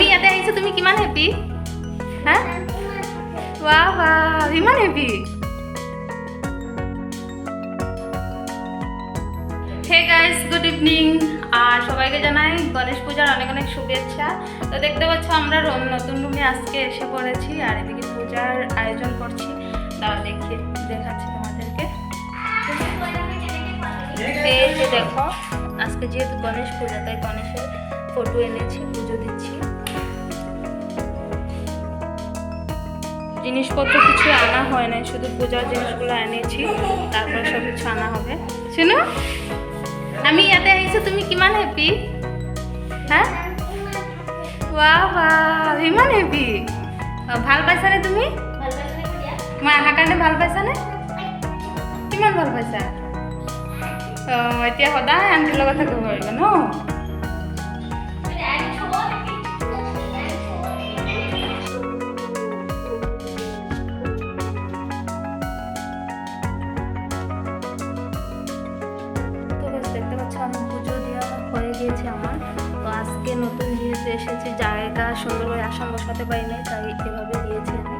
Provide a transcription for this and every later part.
আমি ইয়াতে আহিছোঁ, তুমি কিমান হেপী হা? ৱাহ ৱাহ ইমান হেপী হে গাইস গুড ইভিনিং আর সবাইকে জানাই গণেশ পূজার অনেক অনেক শুভেচ্ছা। তো দেখতে পাচ্ছ, আমরা নতুন রুমে আজকে এসে পড়েছি আর এদিকে পূজার আয়োজন করছি। তাও দেখিয়ে দেখাচ্ছি তোমাদেরকে। দেখো, আজকে যেহেতু গণেশ পূজা, তাই গণেশের ফটো এনেছি, পুজো দিচ্ছি। জিনিসপত্র কিছু আনা হয় নাই, শুধু পূজার জিনিসগুলো এনেছি, তারপর সব কিছু আনা হবে। শুনো, আমি ইয়াতে আহিছোঁ তুমি কিমান হেপী হা ৱাহ ৱাহ ইমান হেপী ভালো পাইছানে তুমি? মই অহাৰ কাৰণে ভালো পাইছানে কিমান ভালো পাইছা? অঁ এতিয়া সদায় আণ্টিৰ লগত থাকিব পাৰিবা ন? এসেছি জায়গা সুন্দরভাবে আসাম বসাতে পারি তাই এভাবে দিয়েছি আমি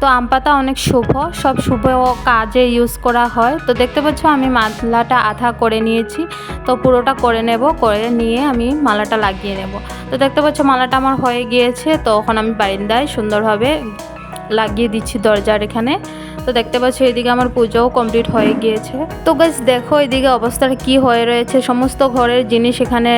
তো আম পাতা অনেক শুভ, সব শুভ কাজে ইউজ করা হয়। তো দেখতে পাচ্ছ আমি মালাটা আধা করে নিয়েছি, তো পুরোটা করে নেব, করে নিয়ে আমি মালাটা লাগিয়ে নেব। তো দেখতে পাচ্ছ মালাটা আমার হয়ে গিয়েছে, তো এখন আমি বারিন্দায় সুন্দরভাবে লাগিয়ে দিচ্ছি দরজার এখানে। তো দেখতে পাচ্ছ, এদিকে আমার পুজোও কমপ্লিট হয়ে গিয়েছে। তো গাছ দেখো এদিকে অবস্থাটা কি হয়ে রয়েছে। সমস্ত ঘরের জিনিস এখানে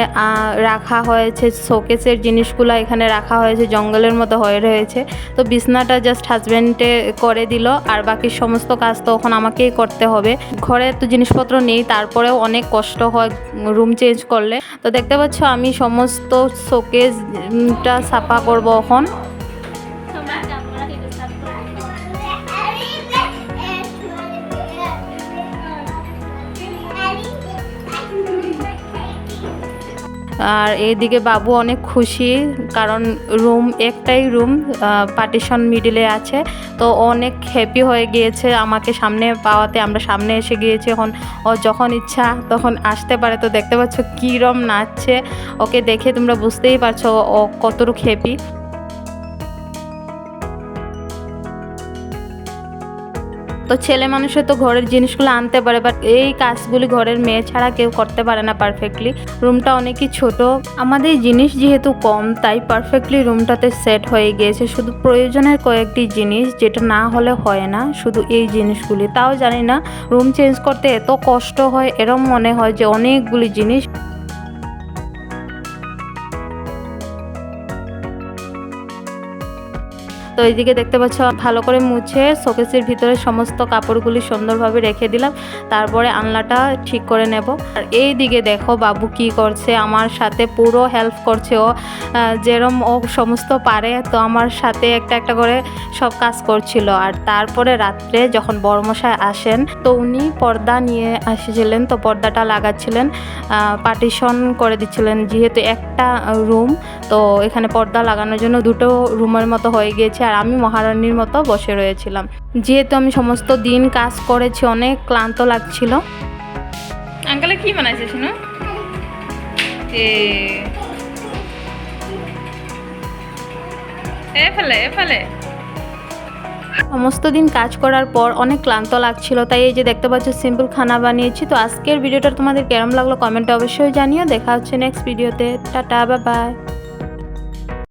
রাখা হয়েছে। শোকেসের জিনিসগুলো এখানে রাখা হয়েছে, জঙ্গলের মতো হয়ে রয়েছে। তো বিছনাটা জাস্ট হাজব্যান্ডে করে দিল, আর বাকি সমস্ত কাজ তো এখন আমাকেই করতে হবে। ঘরে তো জিনিসপত্র নেই, তারপরেও অনেক কষ্ট হয় রুম চেঞ্জ করলে। তো দেখতে পাচ্ছ, আমি সমস্ত শোকেসটা সাফা করব এখন। আর এদিকে বাবু অনেক খুশি, কারণ রুম, একটাই রুম পার্টিশন মিডিলে আছে। তো অনেক হ্যাপি হয়ে গিয়েছে আমাকে সামনে পাওয়াতে। আমরা সামনে এসে গিয়েছি, এখন ও যখন ইচ্ছা তখন আসতে পারে। তো দেখতে পাচ্ছ কীরম নাচছে। ওকে দেখে তোমরা বুঝতেই পারছ ও কতটুকু হ্যাপি তো ছেলে মানুষে তো ঘরের জিনিসগুলো আনতে পারে বাট এই কাজগুলি ঘরের মেয়ে ছাড়া কেউ করতে পারে না পারফেক্টলি রুমটা অনেকই ছোট। আমাদের জিনিস যেহেতু কম, তাই পারফেক্টলি রুমটাতে সেট হয়ে গিয়েছে। শুধু প্রয়োজনের কয়েকটি জিনিস, যেটা না হলে হয় না, শুধু এই জিনিসগুলি। তাও জানি না, রুম চেঞ্জ করতে এত কষ্ট হয়, এরম মনে হয় যে অনেকগুলি জিনিস এইদিকে দেখতে পাচ্ছ, ভালো করে মুছে শোকেসের ভিতরে সমস্ত কাপড়গুলি সুন্দরভাবে রেখে দিলাম। তারপরে আনলাটা ঠিক করে নেব। আর এই দিকে দেখো বাবু কি করছে, আমার সাথে পুরো হেল্প করছে ও। যেরম ও সমস্ত পারে, তো আমার সাথে একটা একটা করে সব কাজ করছিল। আর তারপরে রাত্রে যখন বড়মশাই আসেন, তো উনি পর্দা নিয়ে এসেছিলেন তো পর্দাটা লাগাচ্ছিলেন। পার্টিশন করে দিচ্ছিলেন, যেহেতু একটা রুম, তো এখানে পর্দা লাগানোর জন্য দুটো রুমের মতো হয়ে গিয়েছে। আর আমি মহারানীর মতো বসে রয়েছিলাম। যেহেতু আমি সমস্ত দিন কাজ করেছি অনেক ক্লান্ত লাগছিল। আঙ্কেলে কি বানাইছে শুনো? এ এ ফেলে এ ফেলে। সমস্ত দিন কাজ করার পর অনেক ক্লান্ত লাগছিল তাই এই যে দেখতে পাচ্ছ সিম্পল খানা বানিয়েছি। তো আজকের ভিডিওটা তোমাদের কেরম লাগল কমেন্টে অবশ্যই জানিও। দেখা হচ্ছে নেক্সট ভিডিওতে টাটা বাই বাই